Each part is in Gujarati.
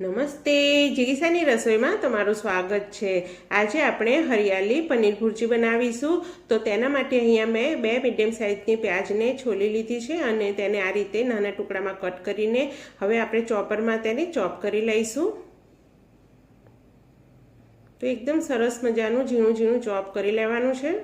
નમસ્તે જીગીસાની રસોઈમાં તમારું સ્વાગત છે. આજે આપણે હરિયાળી પનીર ભુરજી બનાવીશું. તો તેના માટે અહીંયા મેં બે મીડિયમ સાઇઝની પ્યાજને છોલી લીધી છે અને તેને આ રીતે નાના ટુકડામાં કટ કરીને હવે આપણે ચોપરમાં તેને ચોપ કરી લઈશું. તો એકદમ સરસ મજાનું ઝીણું ઝીણું ચોપ કરી લેવાનું છે.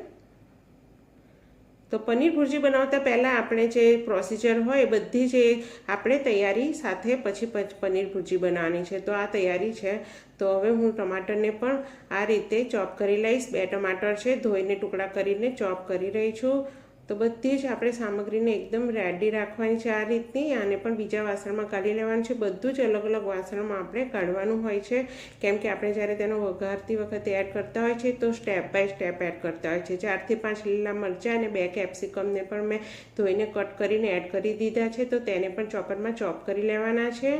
તો પનીર ભુરજી બનાવતા પહેલાં આપણે જે પ્રોસિજર હોય બધી જે આપણે તૈયારી સાથે પછી પનીર ભુરજી બનાવવાની છે. તો આ તૈયારી છે. તો હવે હું ટમાટરને પણ આ રીતે ચોપ કરી લઈશ. બે ટમાટર છે, ધોઈને ટુકડા કરીને ચોપ કરી રહી છું. તો બધી જ આપણે સામગ્રીને એકદમ રેડી રાખવાની છે આ રીતની, આને પણ બીજા વાસણમાં કાઢી લેવાનું છે. બધું જ અલગ અલગ વાસણમાં આપણે કાઢવાનું હોય છે. કેમ કે આપણે જ્યારે તેનો વઘારતી વખતે એડ કરતા હોય છે, તો સ્ટેપ બાય સ્ટેપ એડ કરતા હોય છે. ચારથી પાંચ લીલા મરચાં અને બે કેપ્સિકમને પણ મેં ધોઈને કટ કરીને એડ કરી દીધા છે, તો તેને પણ ચોપરમાં ચોપ કરી લેવાના છે.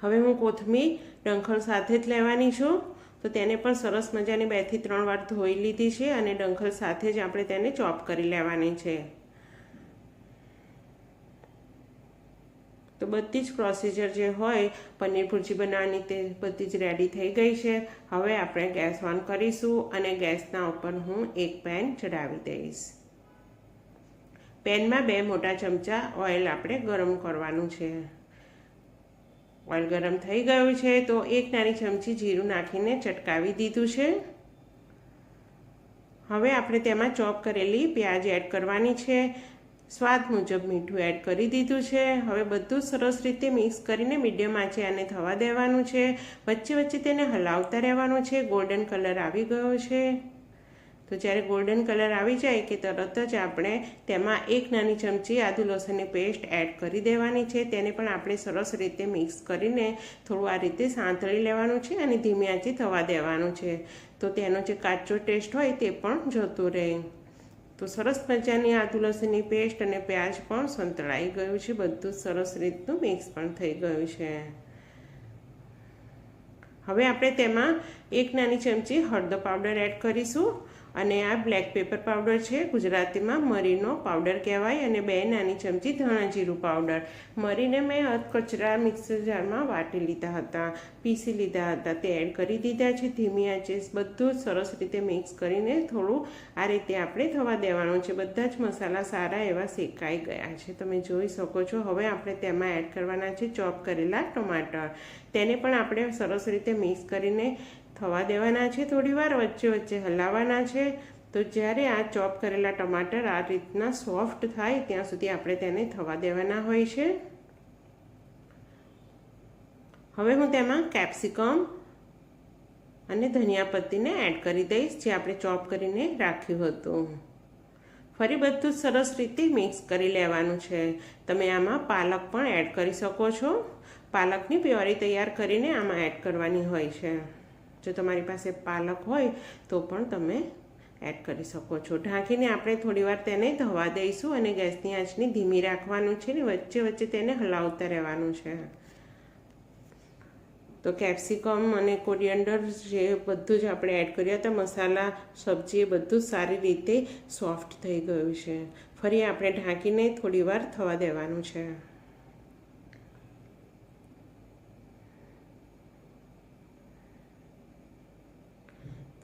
હવે હું કોથમીર ડંખળ સાથે જ લેવાની છું. તો તેને પણ સરસ મજાની બેથી ત્રણ વાર ધોઈ લીધી છે અને ડંખલ સાથે જ આપણે તેને ચોપ કરી લેવાની છે. તો બધી જ પ્રોસિજર જે હોય, પનીર ભુરજી બનાવવાની તે બધી જ રેડી થઈ ગઈ છે. હવે આપણે ગેસ ઓન કરીશું અને ગેસના ઉપર હું એક પેન ચડાવી દઈશ. પેનમાં બે મોટા ચમચા ઓઇલ આપણે ગરમ કરવાનું છે. ઓઇલ ગરમ થઈ ગયું છે, તો એક નાની ચમચી જીરું નાખીને ચટકાવી દીધું છે. હવે આપણે તેમાં ચોપ કરેલી પ્યાજ એડ કરવાની છે. સ્વાદ મુજબ મીઠું એડ કરી દીધું છે. હવે બધું સરસ રીતે મિક્સ કરીને મીડિયમ આંચે આને થવા દેવાનું છે. વચ્ચે વચ્ચે તેને હલાવતા રહેવાનું છે. ગોલ્ડન કલર આવી ગયો છે. તો જ્યારે ગોલ્ડન કલર આવી જાય કે તરત જ આપણે તેમાં એક નાની ચમચી આદુ લસણની પેસ્ટ એડ કરી દેવાની છે. તેને પણ આપણે સરસ રીતે મિક્સ કરીને થોડું આ રીતે સાંતળી લેવાનું છે અને ધીમી આંચે થવા દેવાનું છે. તો તેનો જે કાચો ટેસ્ટ હોય તે પણ જતો રહે. તો સરસ મજાની આદુ લસણની પેસ્ટ અને પ્યાજ પણ સંતળાઈ ગયું છે. બધું સરસ રીતનું મિક્સ પણ થઈ ગયું છે. હવે આપણે તેમાં એક નાની ચમચી હળદર પાવડર એડ કરીશું. અને આ બ્લેક પેપર પાવડર છે. ગુજરાતીમાં મરીનો પાવડર કહેવાય અને બે નાની ચમચી ધાણા જીરું પાવડર. મરીને મેં કચરા મિક્સર જારમાં વાટી લીધા હતા, પીસી લીધા હતા. તે એડ કરી દીધા છે. ધીમી આંચે બધું જ સરસ રીતે મિક્સ કરીને થોડું આ રીતે આપણે થવા દેવાનું છે. બધા જ મસાલા સારા એવા શેકાઈ ગયા છે. તમે જોઈ શકો છો. હવે આપણે તેમાં એડ કરવાના છે ચોપ કરેલા ટમાટર. તેને પણ આપણે સરસ રીતે મિક્સ કરીને થવા દેવાના છે, થોડી વાર વચ્ચે વચ્ચે હલાવવાના છે. તો જ્યારે આ ચોપ કરેલા ટમાટર આ રીતના સોફ્ટ થાય, ત્યાં સુધી આપણે તેને થવા દેવાના હોય છે. હવે હું તેમાં કેપ્સિકમ અને ધનિયા પત્તીને એડ કરી દઈશ, જે આપણે ચોપ કરીને રાખ્યું હતું. ફરી બધું સરસ રીતે મિક્સ કરી લેવાનું છે. તમે આમાં પાલક પણ એડ કરી શકો છો. પાલકની પ્યોરી તૈયાર કરીને આમાં એડ કરવાની હોય છે. જો તમારી પાસે પાલક હોય, તો પણ તમે એડ કરી શકો છો. ઢાંકીને આપણે થોડીવાર તેને ધવા દઈશું અને ગેસની આંચની ધીમી રાખવાનું છે ને વચ્ચે વચ્ચે તેને હલાવતા રહેવાનું છે. તો કેપ્સિકમ અને કોરિયન્ડર જે બધું જ આપણે એડ કર્યા હતા મસાલા, સબ્જી એ બધું સારી રીતે સોફ્ટ થઈ ગયું છે. ફરી આપણે ઢાંકીને થોડીવાર થવા દેવાનું છે.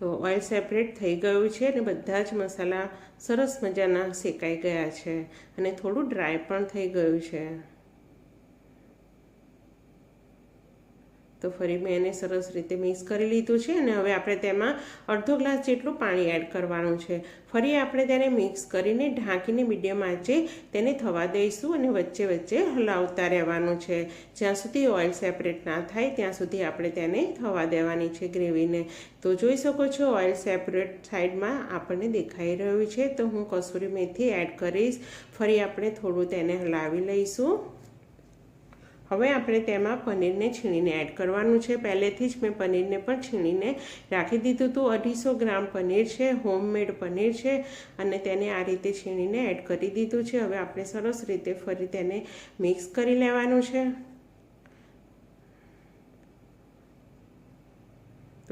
ઓઇલ સેપરેટ થઈ ગયું છે અને બધા જ મસાલા સરસ મજાના શેકાઈ ગયા છે અને થોડું ડ્રાય પણ થઈ ગયું છે. તો ફરી મેં એને સરસ રીતે મિક્સ કરી લીધું છે અને હવે આપણે તેમાં અડધો ગ્લાસ જેટલું પાણી એડ કરવાનું છે. ફરી આપણે તેને મિક્સ કરીને ઢાંકીને મીડિયમ આંચે તેને થવા દઈશું અને વચ્ચે વચ્ચે હલાવતા રહેવાનું છે. જ્યાં સુધી ઓઇલ સેપરેટ ના થાય ત્યાં સુધી આપણે તેને થવા દેવાની છે ગ્રેવીને. તો જોઈ શકો છો ઓઇલ સેપરેટ સાઈડમાં આપણને દેખાઈ રહ્યું છે. તો હું કસૂરી મેથી એડ કરીશ. ફરી આપણે થોડું તેને હલાવી લઈશું. હવે આપણે તેમાં પનીરને છીણીને એડ કરવાનું છે. પહેલેથી જ મેં પનીરને પણ છીણીને રાખી દીધું હતું. અઢીસો ગ્રામ પનીર છે હોમમેડ પનીર છે અને તેને આ રીતે છીણીને એડ કરી દીધું છે. હવે આપણે સરસ રીતે ફરી તેને મિક્સ કરી લેવાનું છે.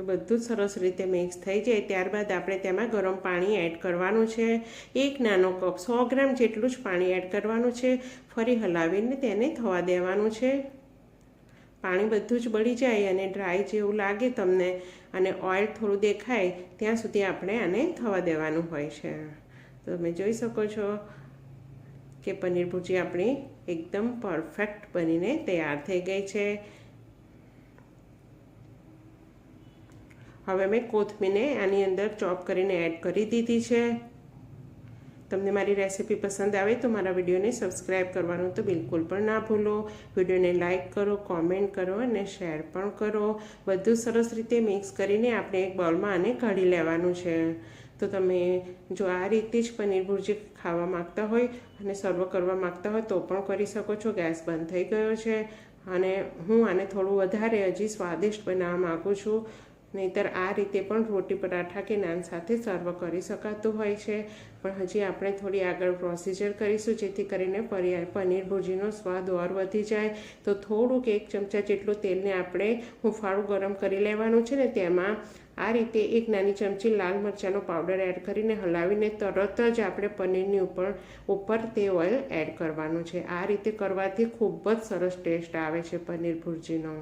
તો બધું જ સરસ રીતે મિક્સ થઈ જાય. ત્યારબાદ આપણે તેમાં ગરમ પાણી એડ કરવાનું છે. એક નાનો કપ સો ગ્રામ જેટલું જ પાણી એડ કરવાનું છે. ફરી હલાવીને તેને થવા દેવાનું છે. પાણી બધું જ બળી જાય અને ડ્રાય જેવું લાગે તમને અને ઓઇલ થોડું દેખાય ત્યાં સુધી આપણે આને થવા દેવાનું હોય છે. તમે જોઈ શકો છો કે પનીર ભુજી આપણી એકદમ પરફેક્ટ બનીને તૈયાર થઈ ગઈ છે. હવે મેં કોથમીરને આની અંદર ચોપ કરીને એડ કરી દીધી છે. તમને મારી રેસીપી પસંદ આવે તો મારા વિડીયોને સબસ્ક્રાઈબ કરવાનું તો બિલકુલ પણ ના ભૂલો. વિડીયોને લાઇક કરો કોમેન્ટ કરો અને શેર પણ કરો. બધું સરસ રીતે મિક્સ કરીને આપણે એક બાઉલમાં આને કાઢી લેવાનું છે. તો તમે જો આ રીતે જ પનીર ભુરજી ખાવા માગતા હોય અને સર્વ કરવા માગતા હોય તો પણ કરી શકો છો. ગેસ બંધ થઈ ગયો છે. અને હું આને થોડું વધારે હજી સ્વાદિષ્ટ બનાવવા માગું છું. નહીતર આ રીતે પણ રોટી પરાઠા કે નાન સાથે સર્વ કરી શકાતું હોય છે. પણ હજી આપણે થોડી આગળ પ્રોસિજર કરીશું, જેથી કરીને પનીર ભુજીનો સ્વાદ ઓર વધી જાય. તો થોડુંક એક ચમચા જેટલું તેલને આપણે હુંફાળું ગરમ કરી લેવાનું છે ને તેમાં આ રીતે એક નાની ચમચી લાલ મરચાંનો પાવડર એડ કરીને હલાવીને તરત જ આપણે પનીરની ઉપર ઉપર તે ઓઇલ એડ કરવાનું છે. આ રીતે કરવાથી ખૂબ જ સરસ ટેસ્ટ આવે છે પનીર ભુરજીનો